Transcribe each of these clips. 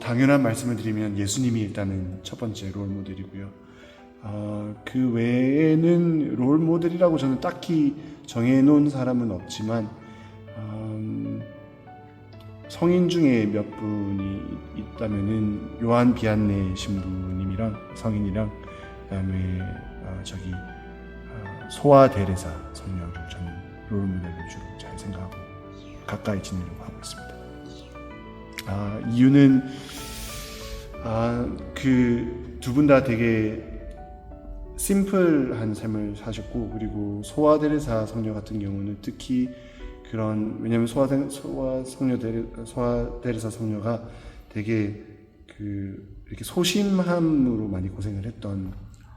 단순한 말씀을 드리면 예수님이 일단은 첫 번째 롤 모델이고요. 어, 그 외에는 롤 모델이라고 저는 딱히 정해놓은 사람은 없지만 음, 성인 중에 몇 분이 있다면은 요한 비안네 신부님이랑 성인이랑 그다음에 어, 저기 어, 소아 데레사 성녀를 저는 롤 모델로 주로 잘 생각하고 가까이 지내려고 하고 있습니다. 아, 이유는 아, 그 두 분 다 되게 심플한 삶을 사셨고 그리고 소아 데레사 성녀 같은 경우는 특히 그런 왜냐면 소아 데, 소아 성녀 데레, 소아 데레사 성녀가 되게 그 이렇게 소심함으로 많이 고생을 했던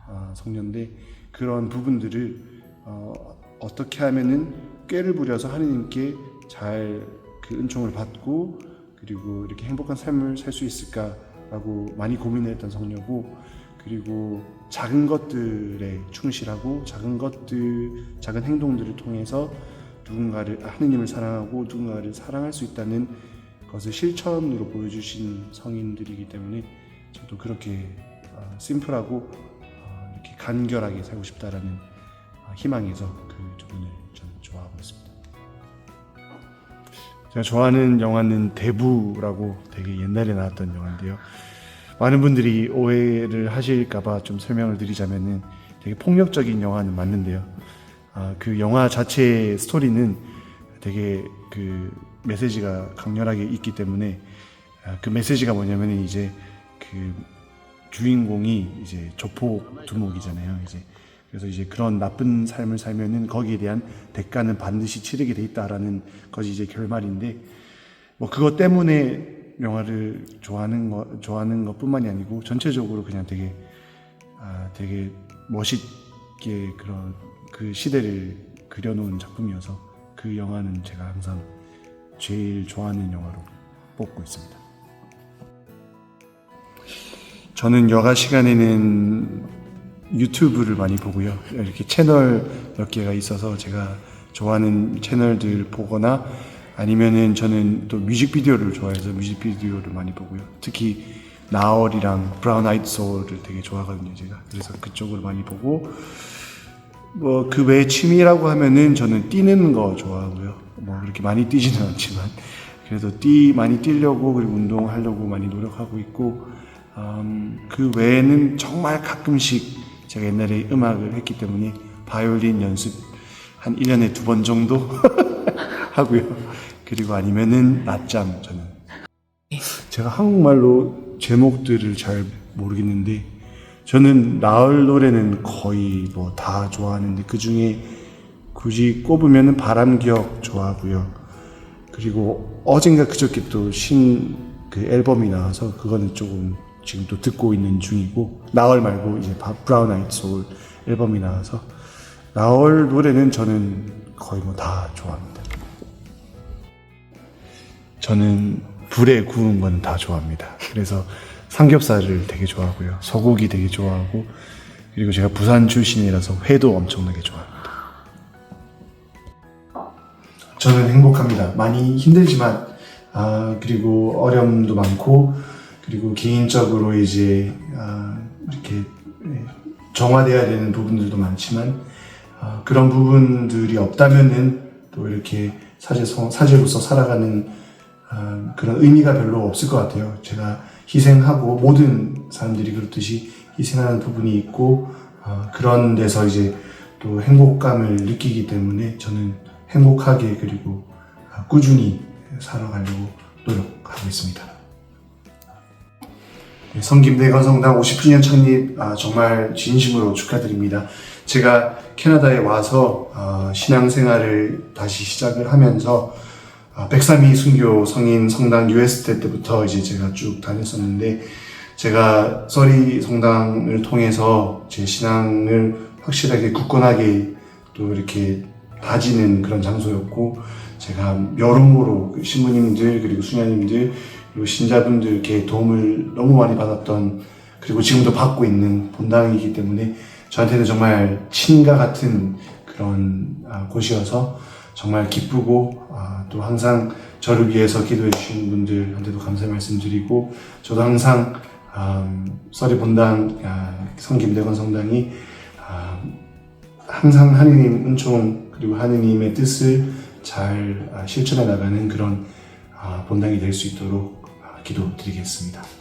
아, 성녀인데 그런 부분들을 어, 어떻게 하면은 꾀를 부려서 하느님께 잘 그 은총을 받고 그리고 이렇게 행복한 삶을 살 수 있을까라고 많이 고민을 했던 성녀고 그리고 작은 것들에 충실하고 작은 것들 작은 행동들을 통해서 누군가를 하느님을 사랑하고 누군가를 사랑할 수 있다는 것을 실천으로 보여주신 성인들이기 때문에 저도 그렇게 어, 심플하고 어, 이렇게 간결하게 살고 싶다라는 어, 희망에서 그 두 분을 저는 좋아하고 있습니다. 제가 좋아하는 영화는 대부라고 되게 옛날에 나왔던 영화인데요. 많은 분들이 오해를 하실까봐 좀 설명을 드리자면은 되게 폭력적인 영화는 맞는데요. 아, 그 영화 자체의 스토리는 되게 그 메시지가 강렬하게 있기 때문에 아, 그 메시지가 뭐냐면은 이제 그 주인공이 이제 조폭 두목이잖아요. 이제 그래서 이제 그런 나쁜 삶을 살면은 거기에 대한 대가는 반드시 치르게 돼 있다라는 것이 이제 결말인데 뭐 그것 때문에 영화를 좋아하는 거 좋아하는 것뿐만이 아니고 전체적으로 그냥 되게 아 되게 멋있게 그런 그 시대를 그려놓은 작품이어서 그 영화는 제가 항상 제일 좋아하는 영화로 뽑고 있습니다. 저는 여가 시간에는 유튜브를 많이 보고요. 이렇게 채널 몇 개가 있어서 제가 좋아하는 채널들 보거나 아니면은 저는 또 뮤직비디오를 좋아해서 뮤직비디오를 많이 보고요. 특히 나얼이랑 브라운 아이드 소울을 되게 좋아하거든요, 제가. 그래서 그쪽을 많이 보고 뭐 그 외에 취미라고 하면은 저는 뛰는 거 좋아하고요. 뭐 그렇게 많이 뛰지는 않지만 그래도 뛰 많이 뛰려고 그리고 운동하려고 많이 노력하고 있고 음, 그 외에는 정말 가끔씩 제가 옛날에 음악을 했기 때문에 바이올린 연습 한 1년에 두 번 정도 하고요. 그리고 아니면은 낮잠 저는 제가 한국말로 제목들을 잘 모르겠는데 저는 나을 노래는 거의 뭐 다 좋아하는데 그 중에 굳이 꼽으면은 바람기억 좋아하고요. 그리고 어젠가 그저께 또 신 그 앨범이 나와서 그거는 조금 지금 또 듣고 있는 중이고 나얼 말고 이제 바- 브라운 아이드 소울 앨범이 나와서 나얼 노래는 저는 거의 뭐 다 좋아합니다. 저는 불에 구운 건 다 좋아합니다. 그래서 삼겹살을 되게 좋아하고요. 소고기 되게 좋아하고 그리고 제가 부산 출신이라서 회도 엄청나게 좋아합니다. 저는 행복합니다. 많이 힘들지만 아 그리고 어려움도 많고 그리고 개인적으로 이제 아, 이렇게 예, 정화돼야 되는 부분들도 많지만 아, 그런 부분들이 없다면은 또 이렇게 사제 사제로서 살아가는 아, 그런 의미가 별로 없을 것 같아요. 제가 희생하고 모든 사람들이 그렇듯이 희생하는 부분이 있고 아, 그런 데서 이제 또 행복감을 느끼기 때문에 저는 행복하게 그리고 아, 꾸준히 살아가려고 노력하고 있습니다. 네, 성김대 건 성당 50주년 창립 아, 정말 진심으로 축하드립니다. 제가 캐나다에 와서 아, 신앙생활을 다시 시작을 하면서 아, 103위 순교 성인 성당 US 때부터 이제 제가 쭉 다녔었는데 제가 써리 성당을 통해서 제 신앙을 확실하게 굳건하게 또 이렇게 다지는 그런 장소였고 제가 여러모로 그 신부님들 그리고 수녀님들 그리고 신자분들께 도움을 너무 많이 받았던 그리고 지금도 받고 있는 본당이기 때문에 저한테는 정말 친가 같은 그런 아, 곳이어서 정말 기쁘고 아, 또 항상 저를 위해서 기도해 주신 분들한테도 감사 말씀드리고 저도 항상 음, 썰이 본당 아, 성김대건 성당이 아, 항상 하느님 은총 그리고 하느님의 뜻을 잘 아, 실천해 나가는 그런 아, 본당이 될 수 있도록 아, 기도 드리겠습니다.